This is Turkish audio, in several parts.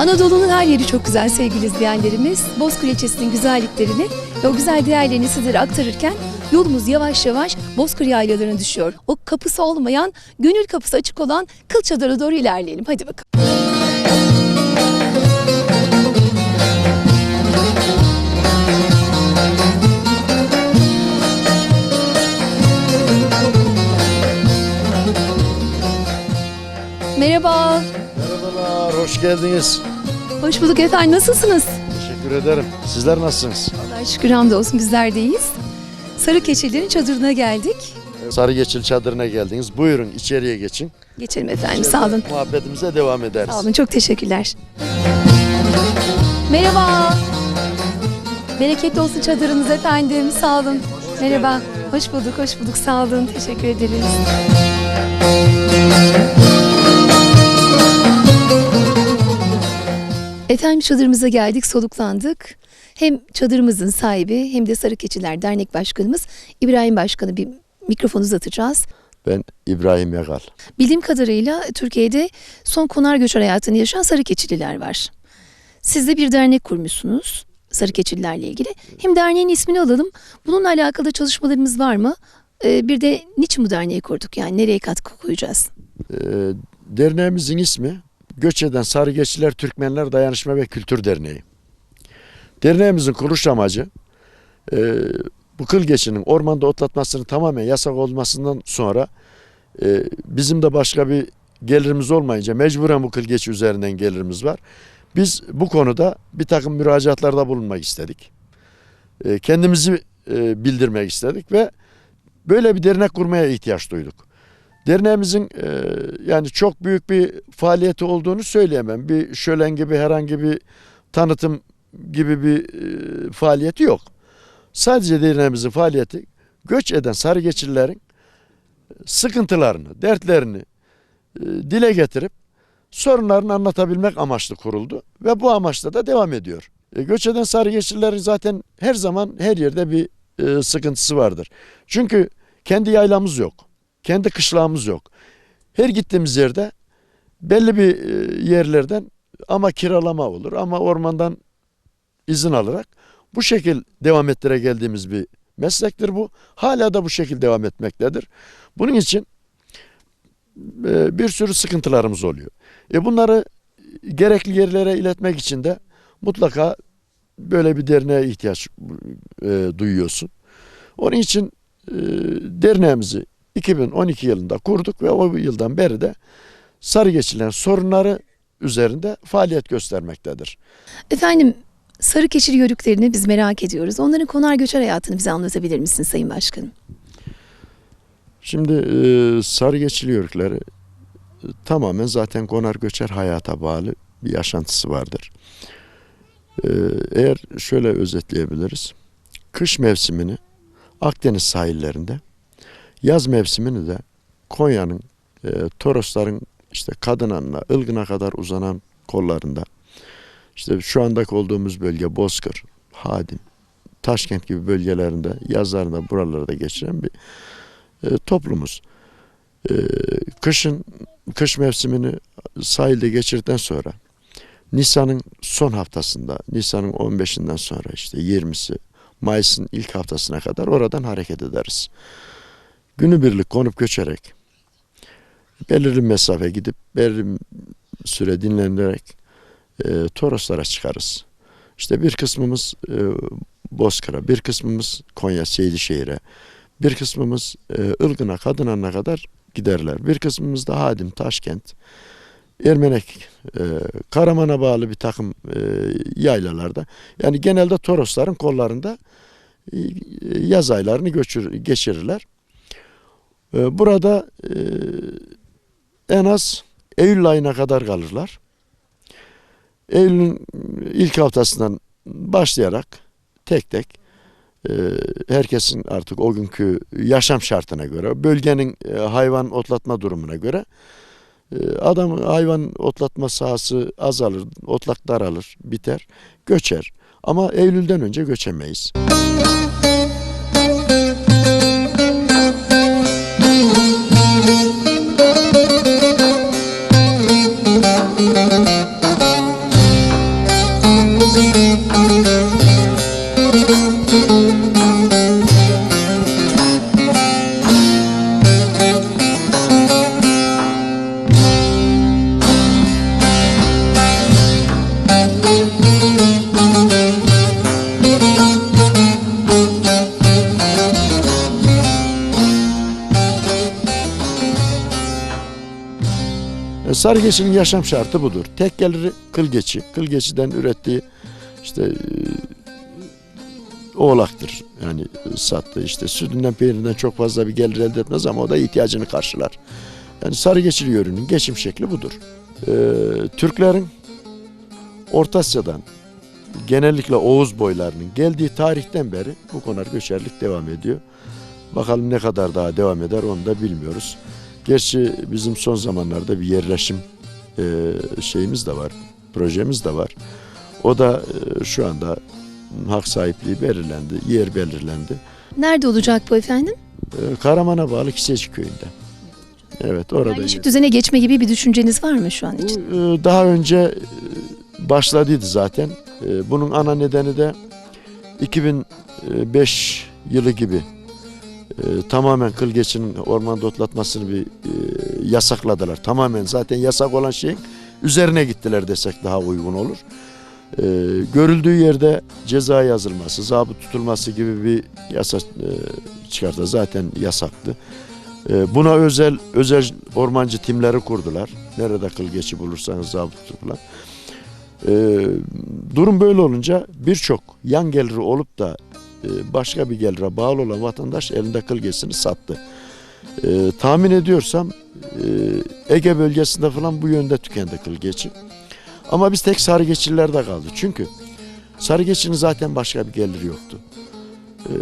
Anadolu'nun her yeri çok güzel sevgili izleyenlerimiz. Bozkır ilçesinin güzelliklerini ve o güzel değerlerini sizlere aktarırken yolumuz yavaş yavaş Bozkır yaylalarına düşüyor. O kapısı olmayan, gönül kapısı açık olan Kıl Çadır'a doğru ilerleyelim. Hadi bakalım. Merhaba, hoş geldiniz. hoş bulduk efendim. Nasılsınız? Teşekkür ederim. Sizler nasılsınız? Allah'a şükür hamdolsun bizler deyiz. Sarı keçilerin çadırına geldik. Sarı Geçil çadırına geldiniz. Buyurun içeriye geçin. Geçelim efendim sağ olun. Muhabbetimize devam ederiz. Sağ olun çok teşekkürler. Merhaba. Bereketli olsun çadırınız efendim. Sağ olun. Merhaba. Hoş bulduk, hoş bulduk. Sağ olun. Teşekkür ederiz. Efendim çadırımıza geldik, soluklandık. Hem çadırımızın sahibi hem de Sarı Keçiler Dernek Başkanımız İbrahim Başkanı bir mikrofon uzatacağız. Ben İbrahim Yagal. Bildiğim kadarıyla Türkiye'de son konar göçer hayatını yaşayan sarı keçililer var. Siz de bir dernek kurmuşsunuz sarı keçililerle ilgili. Hem derneğin ismini alalım. Bununla alakalı çalışmalarımız var mı? Ee, bir de niçin bu derneği kurduk? Yani nereye katkı koyacağız? Ee, derneğimizin ismi Göç Eden Sarı Geçiler Türkmenler Dayanışma ve Kültür Derneği. Derneğimizin kuruluş amacı e, bu kıl geçinin ormanda otlatmasının tamamen yasak olmasından sonra e, bizim de başka bir gelirimiz olmayınca mecburen bu kıl geçi üzerinden gelirimiz var. Biz bu konuda bir takım müracaatlarda bulunmak istedik. E, kendimizi e, bildirmek istedik ve böyle bir dernek kurmaya ihtiyaç duyduk. Derneğimizin e, yani çok büyük bir faaliyeti olduğunu söyleyemem. Bir şölen gibi herhangi bir tanıtım gibi bir e, faaliyeti yok. Sadece derneğimizin faaliyeti göç eden sarı geçirlerin sıkıntılarını, dertlerini e, dile getirip sorunlarını anlatabilmek amaçlı kuruldu ve bu amaçla da devam ediyor. E, göç eden sarı geçirlerin zaten her zaman her yerde bir e, sıkıntısı vardır. Çünkü kendi yaylamız yok. Kendi kışlağımız yok. Her gittiğimiz yerde belli bir e, yerlerden ama kiralama olur ama ormandan izin alarak bu şekil devam ettire geldiğimiz bir meslektir bu. Hala da bu şekil devam etmektedir. Bunun için e, bir sürü sıkıntılarımız oluyor. E bunları gerekli yerlere iletmek için de mutlaka böyle bir derneğe ihtiyaç e, duyuyorsun. Onun için e, derneğimizi 2012 yılında kurduk ve o yıldan beri de sarı geçilen sorunları üzerinde faaliyet göstermektedir. Efendim sarı keçili yörüklerini biz merak ediyoruz. Onların konar göçer hayatını bize anlatabilir misin Sayın Başkanım? Şimdi e, sarı geçili yörükleri e, tamamen zaten konar göçer hayata bağlı bir yaşantısı vardır. E, eğer şöyle özetleyebiliriz. Kış mevsimini Akdeniz sahillerinde, yaz mevsimini de Konya'nın, e, Torosların işte Kadınan'la Ilgın'a kadar uzanan kollarında, işte şu andaki olduğumuz bölge Bozkır, Hadim, Taşkent gibi bölgelerinde yazlarında buralarda geçiren bir e, toplumuz. E, kışın kış mevsimini sahilde geçirdikten sonra Nisan'ın son haftasında, Nisan'ın 15'inden sonra işte 20'si, Mayıs'ın ilk haftasına kadar oradan hareket ederiz. Günübirlik konup göçerek belirli mesafe gidip belirli süre dinlenerek e, Toroslara çıkarız. İşte bir kısmımız e, Bozkır'a, bir kısmımız Konya Seydişehir'e, bir kısmımız e, Ilgın'a, Kadınan'a kadar giderler. Bir kısmımız da Hadim, Taşkent, Ermenek, e, Karaman'a bağlı bir takım e, yaylalarda. Yani genelde Torosların kollarında e, yaz aylarını göçür, geçirirler. E, burada e, en az Eylül ayına kadar kalırlar. Eylül'ün ilk haftasından başlayarak tek tek e, herkesin artık o günkü yaşam şartına göre, bölgenin e, hayvan otlatma durumuna göre adam hayvan otlatma sahası azalır, otlak daralır, biter, göçer. Ama Eylül'den önce göçemeyiz. E, geçinin yaşam şartı budur. Tek geliri kıl geçi. Kıl geçiden ürettiği işte e, oğlaktır. Yani e, sattığı işte sütünden peynirinden çok fazla bir gelir elde etmez ama o da ihtiyacını karşılar. Yani sarı geçili yörünün geçim şekli budur. E, Türklerin Orta Asya'dan genellikle Oğuz boylarının geldiği tarihten beri bu konar göçerlik devam ediyor. Bakalım ne kadar daha devam eder onu da bilmiyoruz. Gerçi bizim son zamanlarda bir yerleşim e, şeyimiz de var, projemiz de var. O da e, şu anda hak sahipliği belirlendi, yer belirlendi. Nerede olacak bu efendim? E, Karaman'a bağlı Kiseci köyünde. Evet orada. Yerleşik düzene geçme gibi bir düşünceniz var mı şu an için? e, daha önce e, başladıydı zaten. E, Bunun ana nedeni de 2005 yılı gibi e, tamamen kıl geçinin ormanda otlatmasını bir e, yasakladılar. Tamamen zaten yasak olan şeyin üzerine gittiler desek daha uygun olur. E, Görüldüğü yerde ceza yazılması, zabıt tutulması gibi bir yasa e, çıkarttı. Zaten yasaktı. E, Buna özel özel ormancı timleri kurdular. Nerede kıl geçi bulursanız zabıt tutulan. E, durum böyle olunca birçok yan geliri olup da başka bir gelire bağlı olan vatandaş elinde kıl geçisini sattı. E, tahmin ediyorsam e, Ege bölgesinde falan bu yönde tükendi kıl geçi. Ama biz tek sarı geçillerde kaldı. Çünkü sarı geçinin zaten başka bir geliri yoktu. E,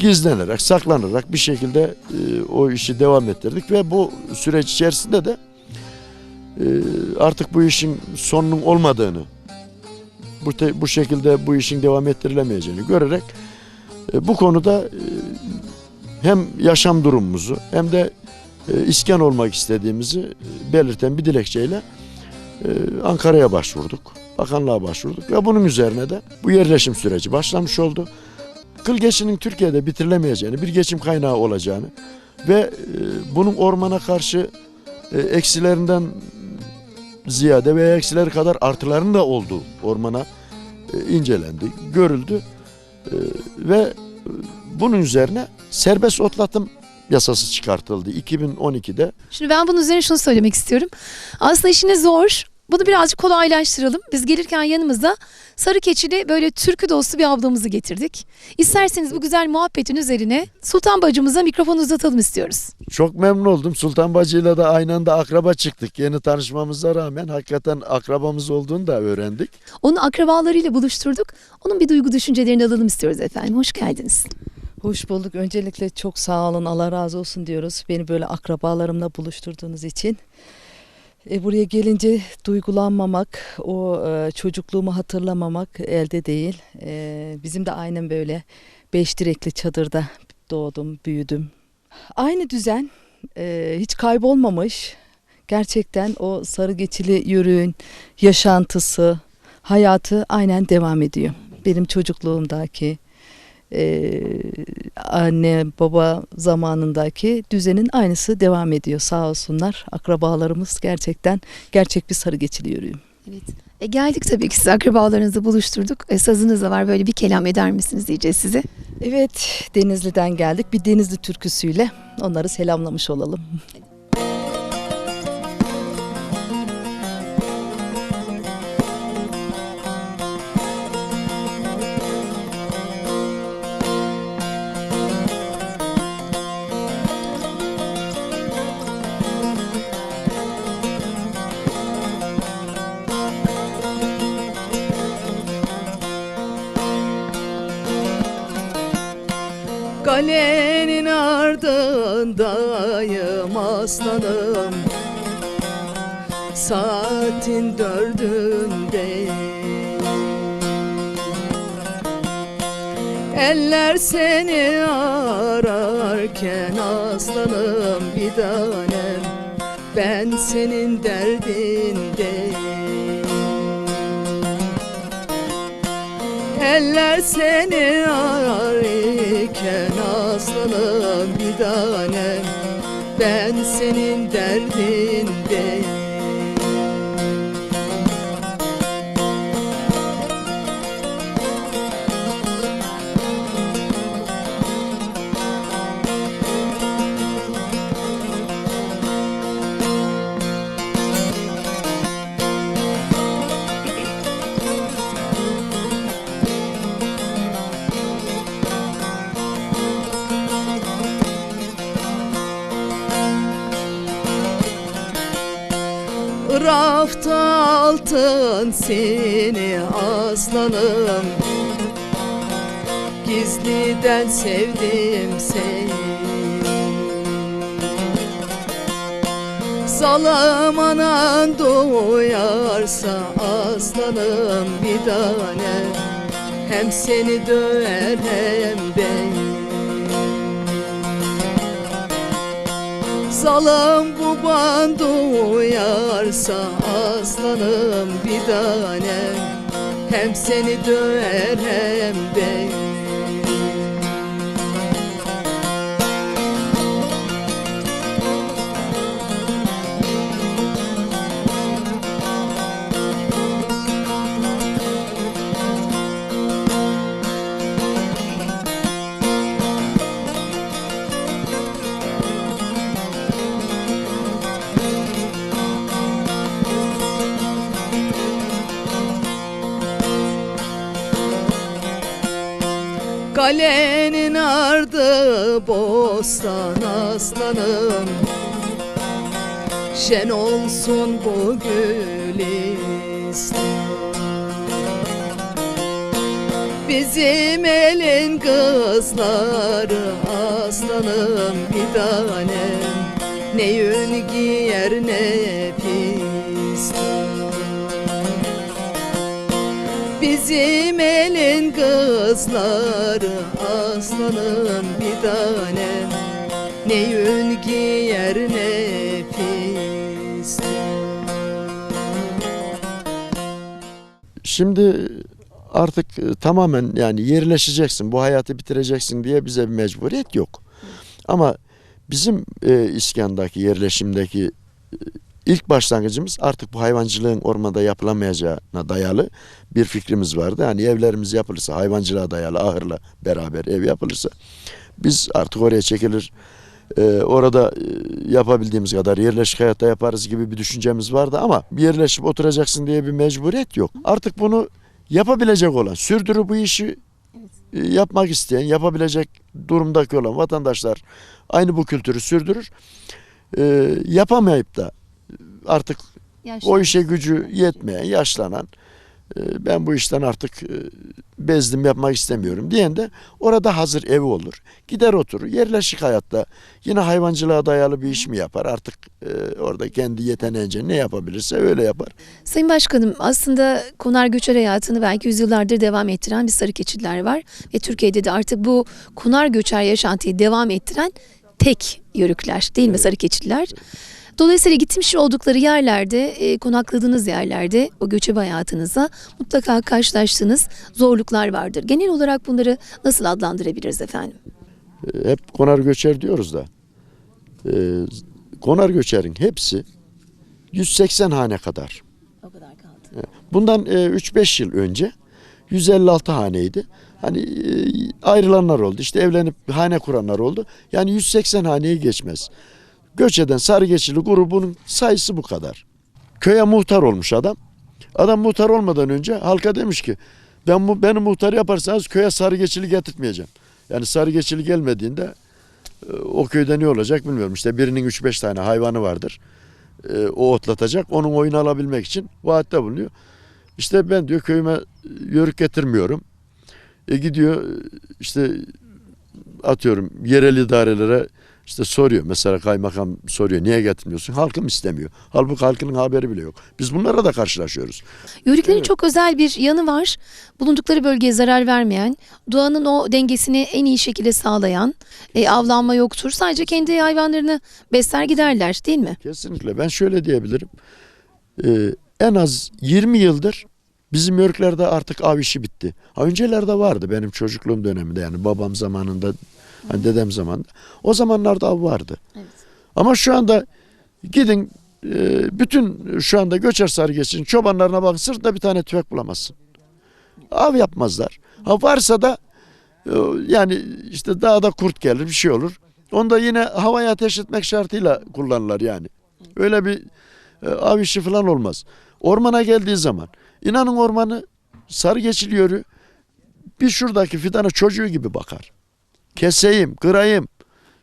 gizlenerek, saklanarak bir şekilde e, o işi devam ettirdik ve bu süreç içerisinde de e, artık bu işin sonunun olmadığını, bu, bu şekilde bu işin devam ettirilemeyeceğini görerek e, bu konuda e, hem yaşam durumumuzu hem de e, iskan olmak istediğimizi e, belirten bir dilekçeyle e, Ankara'ya başvurduk. Bakanlığa başvurduk ve bunun üzerine de bu yerleşim süreci başlamış oldu. Kıl geçinin Türkiye'de bitirilemeyeceğini, bir geçim kaynağı olacağını ve e, bunun ormana karşı e, eksilerinden ziyade veya eksileri kadar artılarının da olduğu ormana e, incelendi, görüldü E, ve e, bunun üzerine serbest otlatım yasası çıkartıldı 2012'de. Şimdi ben bunun üzerine şunu söylemek istiyorum. Aslında işiniz zor. Bunu birazcık kolaylaştıralım. Biz gelirken yanımızda sarı keçili böyle türkü dostu bir ablamızı getirdik. İsterseniz bu güzel muhabbetin üzerine Sultan bacımıza mikrofon uzatalım istiyoruz. Çok memnun oldum. Sultan Bacı'yla da aynı anda akraba çıktık. Yeni tanışmamıza rağmen hakikaten akrabamız olduğunu da öğrendik. Onu akrabalarıyla buluşturduk. Onun bir duygu düşüncelerini alalım istiyoruz efendim. Hoş geldiniz. Hoş bulduk. Öncelikle çok sağ olun. Allah razı olsun diyoruz. Beni böyle akrabalarımla buluşturduğunuz için. E, buraya gelince duygulanmamak, o e, çocukluğumu hatırlamamak elde değil. E, bizim de aynen böyle beş direkli çadırda doğdum, büyüdüm. Aynı düzen e, hiç kaybolmamış. Gerçekten o sarı geçili yürüyün, yaşantısı, hayatı aynen devam ediyor. Benim çocukluğumdaki, e, anne baba zamanındaki düzenin aynısı devam ediyor sağ olsunlar. Akrabalarımız gerçekten gerçek bir sarı geçili yürüyüm. Evet. E geldik tabii ki siz akrabalarınızı buluşturduk. E, sazınız da var böyle bir kelam eder misiniz diyeceğiz size. Evet Denizli'den geldik bir Denizli türküsüyle onları selamlamış olalım. Kalenin aslanım. Saatin dördünde. Eller seni ararken aslanım bir tanem. Ben senin derdindeyim Eller seni ararken aslanım bir tanem Ben senin derdindeyim altın seni aslanım. Gizliden sevdim seni. Salam anan doyarsa aslanım bir tane. Hem seni döver hem Salam baban doyarsa aslanım bir tane Hem seni döver hem beni Kalenin ardı bostan aslanım. Şen olsun bu gülistan Bizim elin kızları aslanım bir tanem. Ne yün giyer ne pistan Bizim elin kızları aslanım bir tanem Ne yün giyer ne pistan Şimdi artık e, tamamen yani yerleşeceksin, bu hayatı bitireceksin diye bize bir mecburiyet yok. Ama bizim e, İskan'daki yerleşimdeki e, ilk başlangıcımız artık bu hayvancılığın ormanda yapılamayacağına dayalı bir fikrimiz vardı. Yani evlerimiz yapılırsa hayvancılığa dayalı ahırla beraber ev yapılırsa biz artık oraya çekilir e, orada e, yapabildiğimiz kadar yerleşik hayatta yaparız gibi bir düşüncemiz vardı ama bir yerleşip oturacaksın diye bir mecburiyet yok. Artık bunu yapabilecek olan, sürdürü bu işi e, yapmak isteyen, yapabilecek durumdaki olan vatandaşlar aynı bu kültürü sürdürür. E, yapamayıp da artık o işe gücü yetmeyen, yaşlanan e, ben bu işten artık e, bezdim yapmak istemiyorum diyen de orada hazır evi olur. Gider oturur. Yerleşik hayatta yine hayvancılığa dayalı bir iş mi yapar? Artık e, orada kendi yeteneğince ne yapabilirse öyle yapar. Sayın Başkanım aslında konar göçer hayatını belki yüzyıllardır devam ettiren bir sarı keçiler var. Ve Türkiye'de de artık bu konar göçer yaşantıyı devam ettiren tek yörükler değil mi sarı keçiler? Dolayısıyla gitmiş oldukları yerlerde, e, konakladığınız yerlerde o göçebe hayatınıza mutlaka karşılaştığınız zorluklar vardır. Genel olarak bunları nasıl adlandırabiliriz efendim? E, hep konar göçer diyoruz da. e, konar göçerin hepsi 180 hane kadar. O kadar kaldı. Bundan e, 3-5 yıl önce 156 haneydi. Hani e, ayrılanlar oldu. İşte evlenip hane kuranlar oldu. Yani 180 haneyi geçmez. Göç eden Sarıgeçili grubunun sayısı bu kadar. Köye muhtar olmuş adam. Adam muhtar olmadan önce halka demiş ki ben bu beni muhtar yaparsanız köye Sarıgeçili getirtmeyeceğim. Yani Sarıgeçili gelmediğinde e, o köyde ne olacak bilmiyorum. İşte birinin 3-5 tane hayvanı vardır. E, o otlatacak. Onun oyunu alabilmek için vaatte bulunuyor. İşte ben diyor köyüme yörük getirmiyorum. E gidiyor işte atıyorum yerel idarelere işte soruyor. Mesela kaymakam soruyor niye getirmiyorsun? Halkım istemiyor. Halbuki halkının haberi bile yok. Biz bunlara da karşılaşıyoruz. Yörüklerin Evet. çok özel bir yanı var. Bulundukları bölgeye zarar vermeyen, doğanın o dengesini en iyi şekilde sağlayan, e, avlanma yoktur. Sadece kendi hayvanlarını besler giderler değil mi? Kesinlikle. Ben şöyle diyebilirim. Ee, en az 20 yıldır bizim yörüklerde artık av işi bitti. Ha, öncelerde vardı benim çocukluğum döneminde yani babam zamanında, hani dedem zamanında. O zamanlarda av vardı. Evet. Ama şu anda gidin e, bütün şu anda göçer sarıgeçin çobanlarına bakın sırtında bir tane tüfek bulamazsın. Av yapmazlar. Ha varsa da e, yani işte dağda kurt gelir bir şey olur. Onu da yine havaya ateş etmek şartıyla kullanırlar yani. Öyle bir e, av işi falan olmaz. Ormana geldiği zaman inanın ormanı sarı geçiliyor. Bir şuradaki fidana çocuğu gibi bakar. Keseyim, kırayım.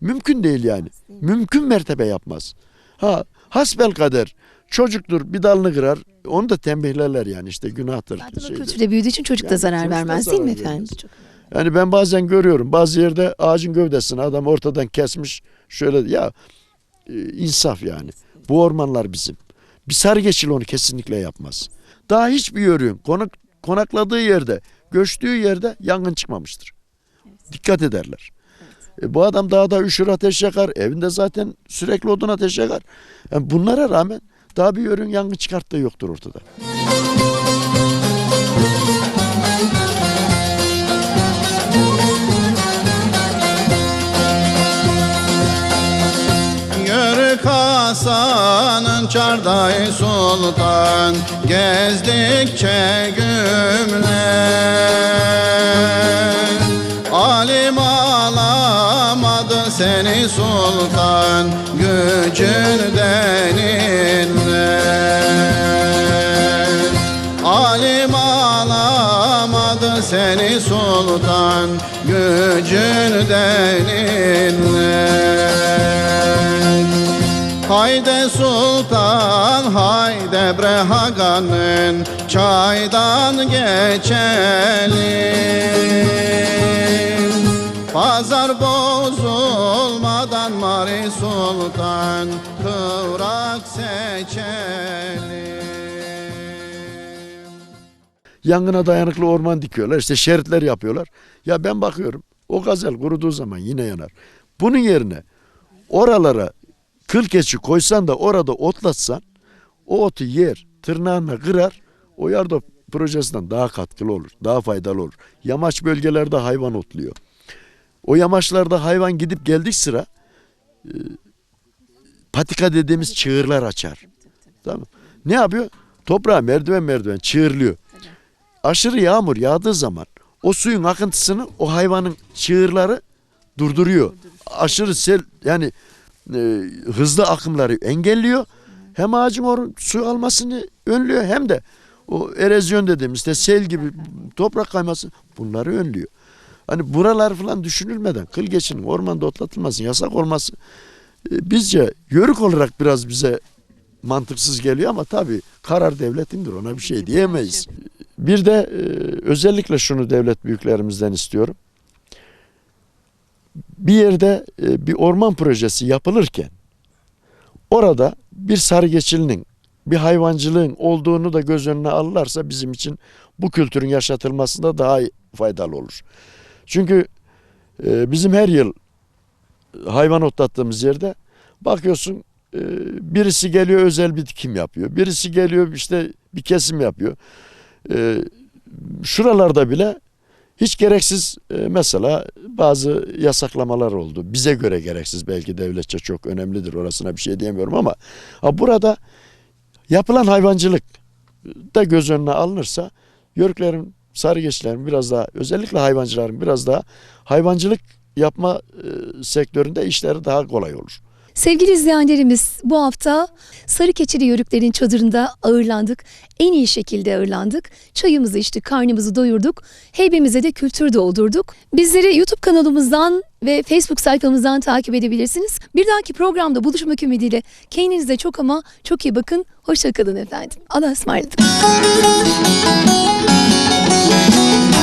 Mümkün değil yani. Mümkün mertebe yapmaz. Ha hasbel kader Çocuktur bir dalını kırar. Onu da tembihlerler yani işte günahtır. Zaten o kültürde büyüdüğü için çocuk da Yani zarar çocuk da vermez değil mi zarar efendim? vermez. Çok- Yani ben bazen görüyorum bazı yerde ağacın gövdesini adam ortadan kesmiş şöyle ya e, insaf yani. Bu ormanlar bizim. Bir sarı geçil onu kesinlikle yapmaz. Daha hiçbir yörüğün konak, konakladığı yerde, göçtüğü yerde yangın çıkmamıştır. Dikkat ederler. E, bu adam dağda üşür ateş yakar. Evinde zaten sürekli odun ateş yakar. Yani bunlara rağmen daha bir yörüğün yangın çıkarttığı yoktur ortada. Yörük Hasan'ın çardayı sultan Gezdikçe gümler Alim alamadı seni sultan Gücünden inler Alim alamadı seni sultan Gücünden inler Hayde sultan hayde brehaganın çaydan geçelim Pazar bozulmadan Mari Sultan kıvrak seçelim Yangına dayanıklı orman dikiyorlar. işte şeritler yapıyorlar. Ya ben bakıyorum o gazel kuruduğu zaman yine yanar. Bunun yerine oralara kıl keçi koysan da orada otlatsan o otu yer, tırnağına kırar. O yarda projesinden daha katkılı olur, daha faydalı olur. Yamaç bölgelerde hayvan otluyor. O yamaçlarda hayvan gidip geldik sıra e, patika dediğimiz çığırlar açar. Tamam? Ne yapıyor? Toprağa merdiven merdiven çığırlıyor. Aşırı yağmur yağdığı zaman o suyun akıntısını o hayvanın çığırları durduruyor. Aşırı sel yani e, hızlı akımları engelliyor. Hem ağacın or su almasını önlüyor hem de o erozyon dediğimiz işte sel gibi toprak kayması bunları önlüyor. Hani buralar falan düşünülmeden kıl geçinin ormanda otlatılması yasak olması e, bizce yörük olarak biraz bize mantıksız geliyor ama tabii karar devletindir ona bir şey diyemeyiz. Bir de e, özellikle şunu devlet büyüklerimizden istiyorum. Bir yerde e, bir orman projesi yapılırken orada bir sarıgeçilinin bir hayvancılığın olduğunu da göz önüne alırlarsa bizim için bu kültürün yaşatılmasında daha faydalı olur. Çünkü e, bizim her yıl hayvan otlattığımız yerde bakıyorsun e, birisi geliyor özel bir dikim yapıyor. Birisi geliyor işte bir kesim yapıyor. E, şuralarda bile hiç gereksiz e, mesela bazı yasaklamalar oldu. Bize göre gereksiz belki devletçe çok önemlidir orasına bir şey diyemiyorum ama ha burada yapılan hayvancılık da göz önüne alınırsa yörüklerin, sarıgeçlerin biraz daha özellikle hayvancıların biraz daha hayvancılık yapma e, sektöründe işleri daha kolay olur. Sevgili izleyenlerimiz bu hafta Sarı Keçili Yörüklerin çadırında ağırlandık. En iyi şekilde ağırlandık. Çayımızı içtik, karnımızı doyurduk. Heybemize de kültür doldurduk. Bizleri YouTube kanalımızdan ve Facebook sayfamızdan takip edebilirsiniz. Bir dahaki programda buluşmak ümidiyle kendinize çok ama çok iyi bakın. Hoşçakalın efendim. Allah'a ısmarladık. Música